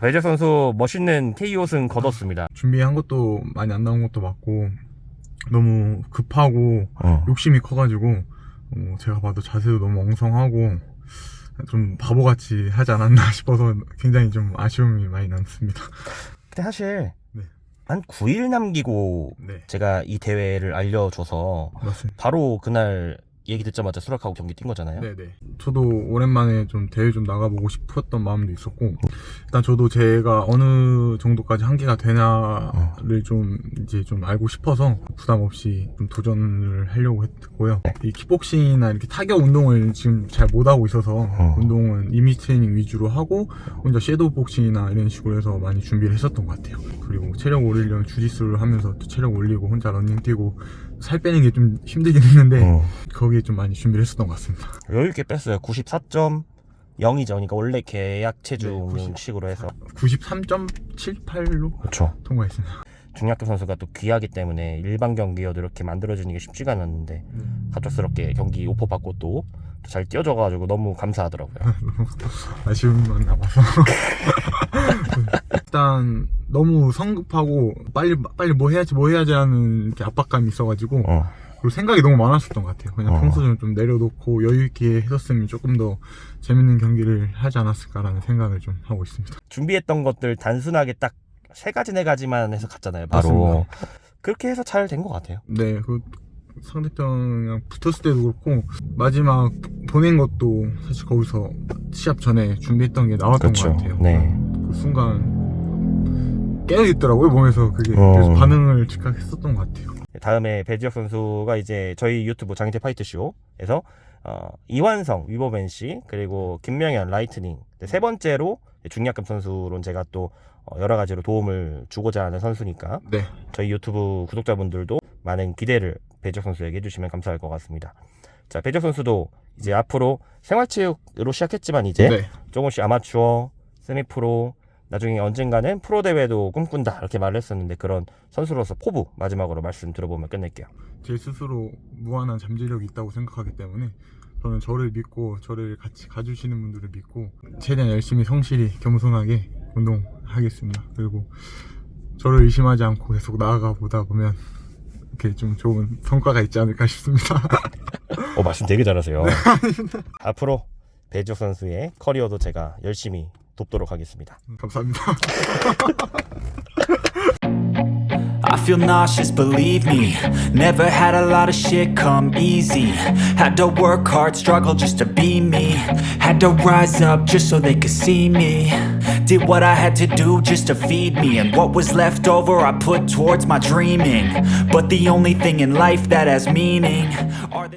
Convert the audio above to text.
배재 선수 멋있는 KO 승 거뒀습니다. 준비한 것도 많이 안 나온 것도 맞고 너무 급하고 어. 욕심이 커가지고 어, 제가 봐도 자세도 너무 엉성하고 좀 바보같이 하지 않았나 싶어서 굉장히 좀 아쉬움이 많이 남습니다. 근데 사실 네. 한 9일 남기고 네, 제가 이 대회를 알려줘서 맞습니다. 바로 그날 얘기 듣자마자 수락하고 경기 뛴 거잖아요. 네네. 저도 오랜만에 좀 대회 좀 나가보고 싶었던 마음도 있었고 일단 저도 제가 어느 정도까지 한계가 되나를 좀 이제 좀 알고 싶어서 부담 없이 좀 도전을 하려고 했고요. 이 킥복싱이나 이렇게 타격 운동을 지금 잘 못하고 있어서 어. 운동은 이미지 트레이닝 위주로 하고 혼자 섀도우 복싱이나 이런 식으로 해서 많이 준비를 했었던 것 같아요. 그리고 체력 올리려면 주짓수를 하면서 또 체력 올리고 혼자 러닝 뛰고 살 빼는 게 좀 힘들긴 했는데 어. 거기에 좀 많이 준비를 했었던 것 같습니다. 여유 있게 뺐어요. 94.0이죠. 그러니까 원래 계약 네, 90. 체중식으로 해서 93.78로 그렇죠. 통과했습니다. 중약교 선수가 또 귀하기 때문에 일반 경기여도 이렇게 만들어지는 게 쉽지가 않았는데 갑작스럽게 경기 오퍼 받고 또 잘 뛰어줘가지고 너무 감사하더라고요. 아쉬움만 남아서 일단 너무 성급하고 빨리 빨리 뭐 해야지 뭐 해야지 하는 이렇게 압박감이 있어가지고 어. 그리고 생각이 너무 많았었던 것 같아요. 그냥 어. 평소좀 좀 내려놓고 여유 있게 했었으면 조금 더 재밌는 경기를 하지 않았을까라는 생각을 좀 하고 있습니다. 준비했던 것들 단순하게 딱 세 가지 네 가지만 해서 갔잖아요. 바로 맞습니다. 그렇게 해서 잘 된 것 같아요. 네, 그 상대편이랑 붙었을 때도 그렇고 마지막 보낸 것도 사실 거기서 시합 전에 준비했던 게 나왔던 것 같아요. 네. 그 순간 깨어 있더라고요 몸에서 그게 어. 그래서 반응을 즉각 했었던 것 같아요. 다음에 배지혁 선수가 이제 저희 유튜브 장태 파이트 쇼에서 어, 이완성 위버벤 씨 그리고 김명현 라이트닝 네, 세 번째로 중약급 선수론 제가 또 어, 여러 가지로 도움을 주고자 하는 선수니까 네, 저희 유튜브 구독자분들도 많은 기대를 배지혁 선수에게 해주시면 감사할 것 같습니다. 자 배지혁 선수도 이제 앞으로 생활체육으로 시작했지만 이제 네, 조금씩 아마추어, 세미프로, 나중에 언젠가는 프로 대회도 꿈꾼다 이렇게 말을 했었는데 그런 선수로서 포부 마지막으로 말씀 들어보면 끝낼게요. 제 스스로 무한한 잠재력이 있다고 생각하기 때문에 저는 저를 믿고 저를 같이 가주시는 분들을 믿고 최대한 열심히 성실히 겸손하게 운동하겠습니다. 그리고 저를 의심하지 않고 계속 나아가 보다 보면 이렇게 좀 좋은 성과가 있지 않을까 싶습니다. 어 말씀 되게 잘하세요. 앞으로 배지혁 선수의 커리어도 제가 열심히 돕도록 하겠습니다. 감사합니다. I feel nauseous, believe me. Never had a lot of shit come easy. Had to work hard, struggle just to be me. Had to rise up just so they could see me. Did what I had to do just to feed me. And what was left over, I put towards my dreaming. But the only thing in life that has meaning are the